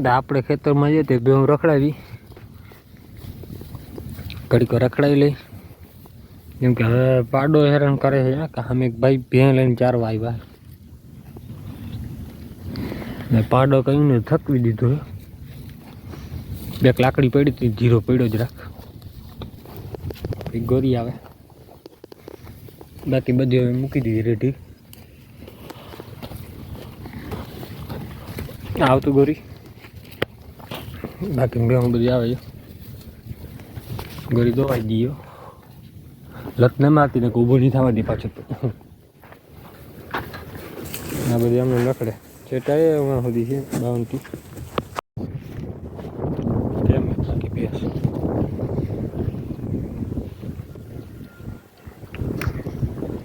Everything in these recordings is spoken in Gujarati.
આપણે ખેતરમાં જઈએ તે ભેહું રખડાવી. ઘડીક રખડાવી લઈ. કેમ કે હવે પાડો હેરાન કરે છે કે અમે એક ભાઈ ભેં લઈને ચારવા આવ્યા. ને પાડો કહીને થકવી દીધો બે લાકડી પડી હતી જીરો પડ્યો જ રાખ. ગોરી આવે. બાકી બધી હવે મૂકી દીધી રેઢી. આવતું ગોરી. બાકી બે બધી આવે ગરી દોવાઈ ગયો લત ન મારતી ને ઊભો નહીં થવા દે પાછું આ બધી અમને નકડે ચેટાએ હમણાં સુધી છે, બાવનથી.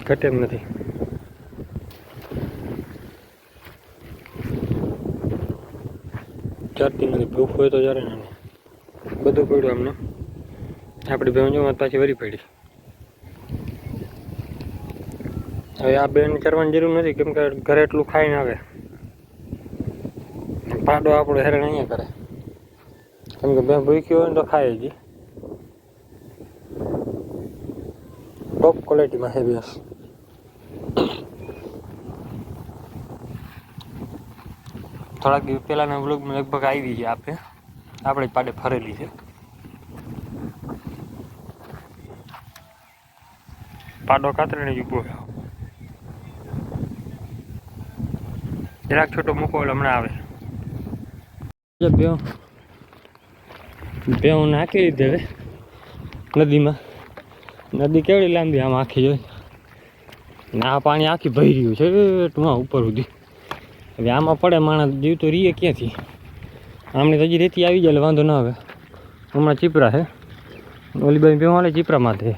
ઘટે એમ નથી. ચડતી નથી ભૂખ હોય તો જ્યારે ને બધું પડ્યું અમને આપણી જો પાછી વરી પડી. હવે આ બેન કરવાની જરૂર નથી, કેમ કે ઘરે એટલું ખાઈને આવે. પાડો આપણો હેરાન અહીંયા કરે. કેમ કે બેન ભૂખ્યો હોય ને તો ખાય જ ટોપ ક્વોલિટીમાં છે બેસ થોડાક દિવસ પહેલાના બ્લોગમાં લગભગ આવી છે આપણે આપણે જ પાડે ફરેલી છે. પાડો કાતરીને જ ઊભો જરાક છોટો મૂકો એટલે હમણાં આવે. બે હું નાખી લીધે હવે નદીમાં. નદી કેવડી લાંબી આમ આખી જોઈ. ના પાણી આખી ભરી રહ્યું છે. ટુમાં ઉપર સુધી. હવે આમાં પડે માણસ, જીવ તો રીએ ક્યાંથી? આમની હજી રેતી આવી જાય, એટલે વાંધો ના આવે. હમણાં ચીપરા છે ઓલી બાઈ બે વાળે ચીપરામાં છે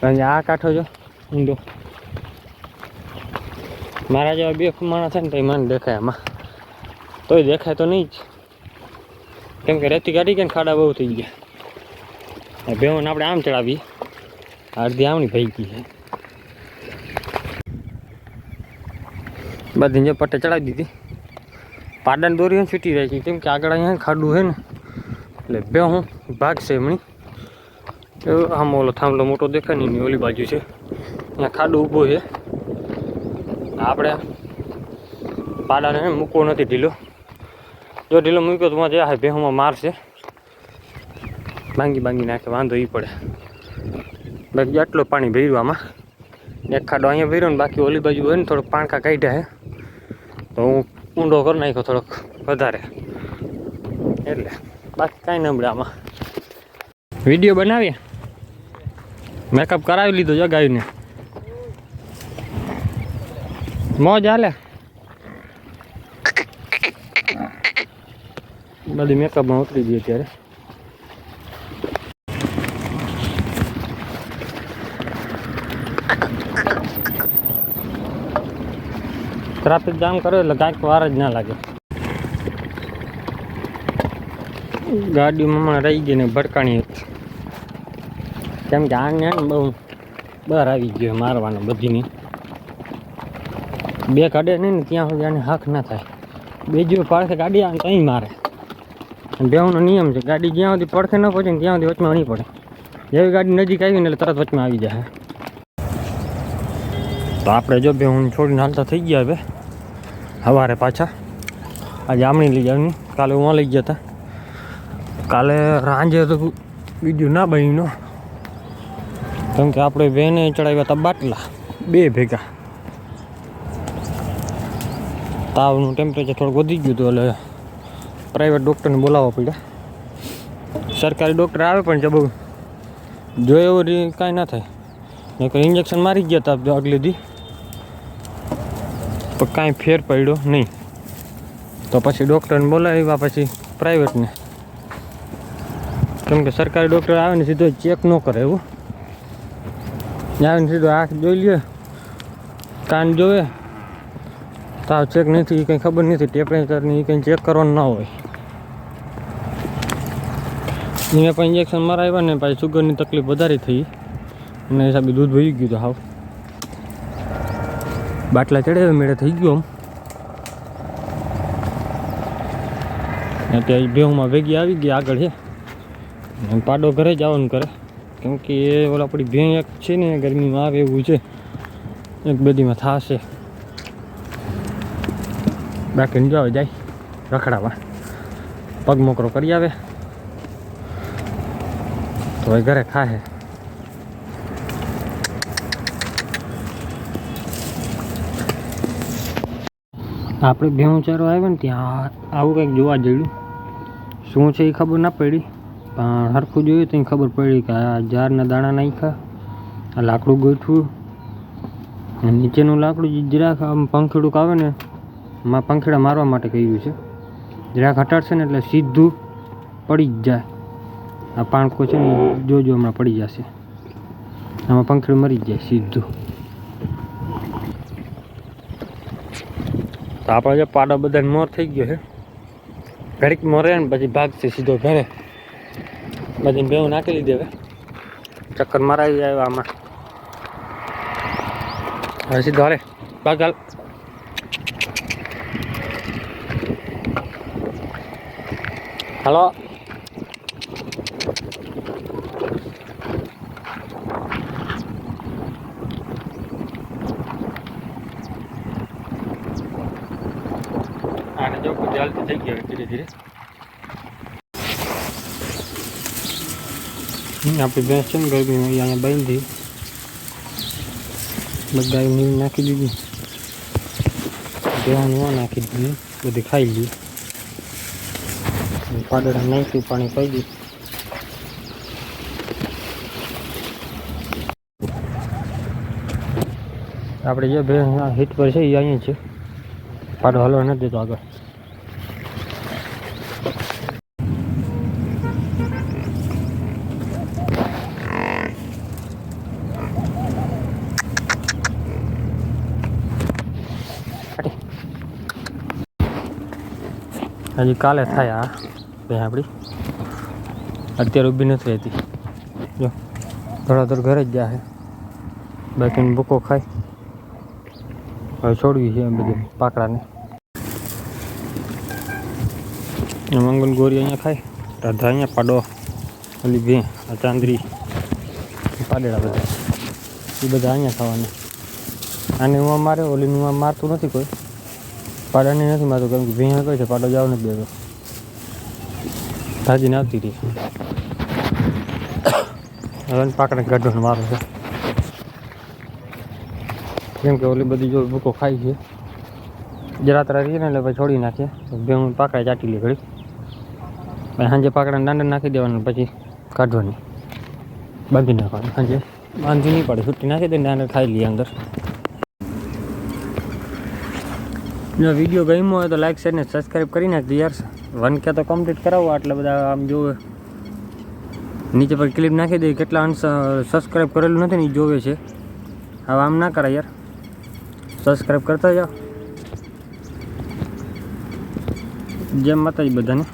કારણ કે આ કાંઠો જો ઊંધો મારા જેવા બે માણસ છે ને તો મને દેખાય આમાં. તોય દેખાય તો નહીં જ. કેમ કે રેતી કાઢી ગયા ખાડા બહુ થઈ ગયા. ભેવન આપણે આમ ચડાવીએ. અડધી આમની ભાઈ ગઈ છે. બધી જે પટ્ટે ચડાવી દીધી. પાડાને દોરી છૂટી રાખી. કેમ કે આગળ અહીંયા ખાડું છે ને, એટલે બે હું, ભાગ છે એમની. આમ ઓલો થાંભલો મોટો દેખાય નહીં ઓલી બાજુ છે. અહીંયા ખાડું ઊભો છે. આપણે પાડાને મૂકવો નથી ઢીલો. જો ઢીલો મૂક્યો તો જે હા ભેહુમાં મારશે ભાંગી ભાંગી નાખે, વાંધો એ પડે. બાકી આટલું પાણી ભર્યું આમાં. એક ખાડો અહીંયા વીરો ને બાકી ઓલી બાજુ હોય ને થોડોક પાણકા કાઢ્યા હે. તો હું ઊંડો કરી નાખ્યો થોડોક વધારે. એટલે બાકી કાંઈ નબળે આમાં. વીડિયો બનાવીએ? મેકઅપ કરાવી લીધો જગાવીને મોજ હાલે. બધી મેકઅપમાં ઉતરી ગઈ અત્યારે. ટ્રાફિક જામ કર્યો એટલે કાંઈક વાર જ ના લાગે. ગાડીમાં હમણાં રહી ગઈ ને ભડકાણી કેમ કે આને બહુ બહાર આવી ગયો મારવાનો બધીની. બે કાઢે નહીં ને ત્યાં સુધી આને હાક ના થાય. બીજું પાડખે ગાડી આવે તો મારે. બેવનો નિયમ છે, ગાડી જ્યાં સુધી પડખે ન પહોંચે ને ત્યાં સુધી વચમાં નહીં પડે. જેવી ગાડી નજીક આવી ને એટલે તરત વચમાં આવી જાય. તો આપણે જો બે, હું છોડીને હાલતા થઈ ગયા હવે. સવારે પાછા. આજે આમણી લઈ જવાની. કાલે હું લઈ ગયા હતા. કાલે રાંજે તો બીજું ના બન્યું કેમ કે આપણે વેને ચડાવ્યા હતા બાટલા, બે ભેગા. તાવનું ટેમ્પરેચર થોડુંક વધી ગયું હતું, એટલે પ્રાઇવેટ ડૉક્ટરને બોલાવવા પડ્યા. સરકારી ડૉક્ટર આવે પણ છે બહુ. જો એવું કાંઈ ના થાય. નકર ઇન્જેક્શન મારી ગયા હતા આગલી દી. પણ કાંઈ ફેર પડ્યો નહીં. તો પછી ડૉક્ટરને બોલાવ્યા પછી પ્રાઇવેટને કેમ કે સરકારી ડૉક્ટર આવે ને સીધો ચેક ન કરે એવું. આવે ને સીધો આંખ જોઈ લે. કાન જોવે. તાવ ચેક નથી કંઈ ખબર નથી ટેમ્પરેચરની કંઈ ચેક કરવાનું ના હોય. એને પણ ઇન્જેક્શન મરાવ્યા ને, પછી સુગરની તકલીફ વધારે થઈ. અને હિસાબે દૂધ વહી ગયું તો હાવ. બાટલા ચડાવ્યા મેળે થઈ ગયો અત્યારે બેહુમાં ભેગી આવી ગઈ આગળ છે પાડો ઘરે જવાનું કરે. કેમ કે એ ઓલા આપણી ભેં એક છે ને ગરમીમાં આવે એવું છે. એક બધીમાં થશે. બાકી જાવ જાય, રખડાવા. પગ મોકરો કરી આવે. તો એ ઘરે ખાહે. આપણે ભેહું ચારો આવ્યો ને ત્યાં આવું કંઈક જોવા જડ્યું શું છે એ ખબર ના પડી. પણ સરખું જોયું તો ખબર પડી કે આ ઝાડના દાણા નાખ્યા, આ લાકડું ગોઠવું નીચેનું લાકડું જરાક આમ પંખીડું આવે ને, માં પંખીડા મારવા માટે કહ્યું છે. જરાક હટાડશે ને એટલે સીધું પડી જ જાય. આ પાણકો છે ને જોજો હમણાં પડી જશે. આમાં પંખીડું મરી જાય સીધું. તો આપણે જે પાડો બધાને મોર થઈ ગયો છે. ઘડીક મોરે ને પછી ભાગશે સીધો ઘરે. બધી બેવું નાખી લીધી હવે. ચક્કર મરાવી જાય આમાં. હવે સીધો હાલે. ભાગ હાલ. હાલો. જો બધી થઈ ગઈ ધીરે ધીરે. આપણી ભેંસ છે ને ગરમીમાં અહીંયા બાંધી. બધા નીમ નાખી દીધી. દેવાનું નાખી દીધી, બધી ખાઈ લીધી પાડડા નાખ્યું, પાણી પાઈ દીધું આપણે જે ભેંસ હિટ પર છે, એ અહીંયા છે. પાડો હલવા નથી દેતો આગળ. હજી કાલે થાય આ બે આપણી અત્યારે ઊભી નથી રહેતી. જો, ધડાધડ ઘરે જ જાય બાકીને ભૂકો ખાય. હવે છોડવી છે એમ બધું પાકડાને. મંગન ગોરી અહીંયા ખાય. રાધા અહીંયા પાડો. ઓલી ભે, આ ચાંદરી. પાડેડા બધા. એ બધા અહીંયા ખાવાના. આને હું મારે ઓલી હું મારતું નથી કોઈ. પાડાને નથી મારતું, કેમ કે ભીણ કહે છે, પાડો જાવ નથી દેતો ભાજીને આવતી રહી. હવે પાકડે ગાઢો મારો છે. કેમ કે ઓલી બધી જો ભૂકો ખાઈ છે. જરાતરા રહીએ ને એટલે પછી છોડી નાખીએ. ભેહું પાકડે ચાટી લે ઘડી પછી સાંજે પાકડા દાંડા નાખી દેવાનું પછી કાઢવાની. બાંધી નાખવાનું, સાંજે. બાંધી નહીં પડે છૂટી નાખી દે દાંડા ખાઈ લઈએ અંદર. જો વીડિયો ગમ્યો હોય તો લાઈક શેર ને સબસ્ક્રાઈબ કરી નાખજો યાર. વન કે તો કમ્પ્લીટ કરાવો, આટલા બધા આમ જોવે નીચે પર ક્લિપ નાખી દઈએ કેટલા અંશ સબસ્ક્રાઈબ કરેલું નથી ને એ જોવે છે. હવે આમ ના કરાય યાર. સબસ્ક્રાઈબ કરતા જાઓ. જેમ માતાજી બધાને.